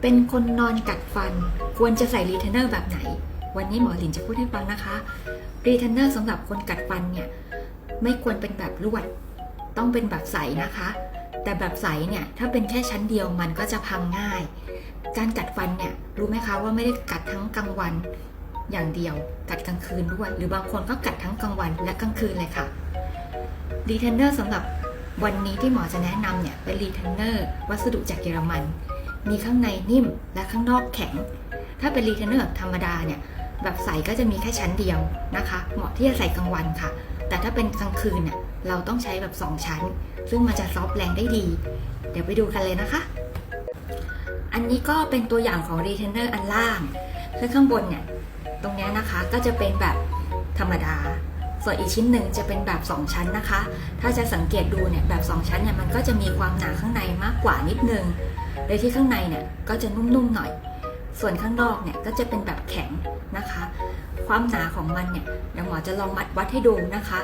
เป็นคนนอนกัดฟัน ควรจะใส่รีเทนเนอร์แบบไหน วันนี้หมอหลินจะพูดให้ฟังนะคะรีเทนเนอร์สำหรับคนกัดฟันเนี่ยไม่ควรเป็นแบบลวด ต้องเป็นแบบใสนะคะ แต่แบบใสเนี่ยถ้าเป็นแค่ชั้นเดียวมันก็จะพังง่าย การกัดฟันเนี่ยรู้ไหมคะว่าไม่ได้กัดทั้งกลางวันอย่างเดียว กัดกลางคืนด้วย หรือบางคนก็กัดทั้งกลางวันและกลางคืนเลยค่ะรีเทนเนอร์สำหรับวันนี้ที่หมอจะแนะนำเนี่ยเป็นรีเทนเนอร์วัสดุจากเยอรมัน มีข้างในนิ่มและข้างนอกแข็ง ถ้าเป็นรีเทนเนอร์แบบธรรมดาเนี่ยแบบใสก็จะมีแค่ชั้นเดียวนะคะ เหมาะที่จะใส่กลางวันค่ะ แต่ถ้าเป็นกลางคืนเนี่ยเราต้องใช้แบบ 2 ชั้น ซึ่งมันจะซอฟแรงได้ดี เดี๋ยวไปดูกันเลยนะคะ อันนี้ก็เป็นตัวอย่างของรีเทนเนอร์อันล่างซึ่งข้างบนเนี่ยตรงนี้นะคะก็จะเป็นแบบธรรมดา ส่วนอีกชิ้นหนึ่งจะเป็นแบบ 2 ชั้นนะคะ ถ้าจะสังเกตดูเนี่ยแบบ 2 ชั้นเนี่ยมันก็จะมีความหนาข้างในมากกว่านิดนึง ดยที่ข้างในเนี่ยก็จะนุ่มๆหน่อย ส่วนข้างนอกเนี่ยก็จะเป็นแบบแข็งนะคะ ความหนาของมันเนี่ยเดี๋ยวหมอจะลองมัดวัดให้ดูนะคะ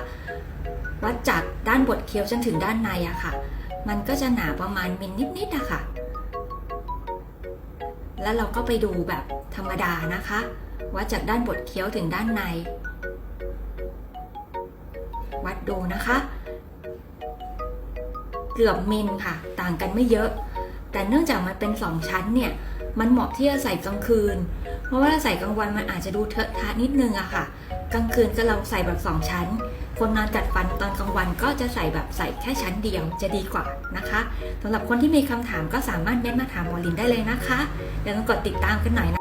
วัดจากด้านบดเคี้ยวจนถึงด้านในอะค่ะ มันก็จะหนาประมาณมิลนิดๆอะค่ะ แล้วเราก็ไปดูแบบธรรมดานะคะ วัดจากด้านบดเคี้ยวถึงด้านใน วัดดูนะคะ เกือบมิลค่ะ ต่างกันไม่เยอะ แต่เนื่องจากมันเป็น 2 ชั้นเนี่ย มันเหมาะที่จะใส่กลางคืน เพราะว่าใส่กลางวันมันอาจจะดูเทอะทะนิดนึงอะค่ะ กลางคืนก็เราใส่แบบ 2 ชั้น คนนอนจัดฟันตอนกลางวันก็จะใส่แบบใส่แค่ชั้นเดียวจะดีกว่านะคะสำหรับคนที่มีคำถามก็สามารถเม้นมาถามหมอลินได้เลยนะคะอย่าลืมกดติดตามกันหน่อย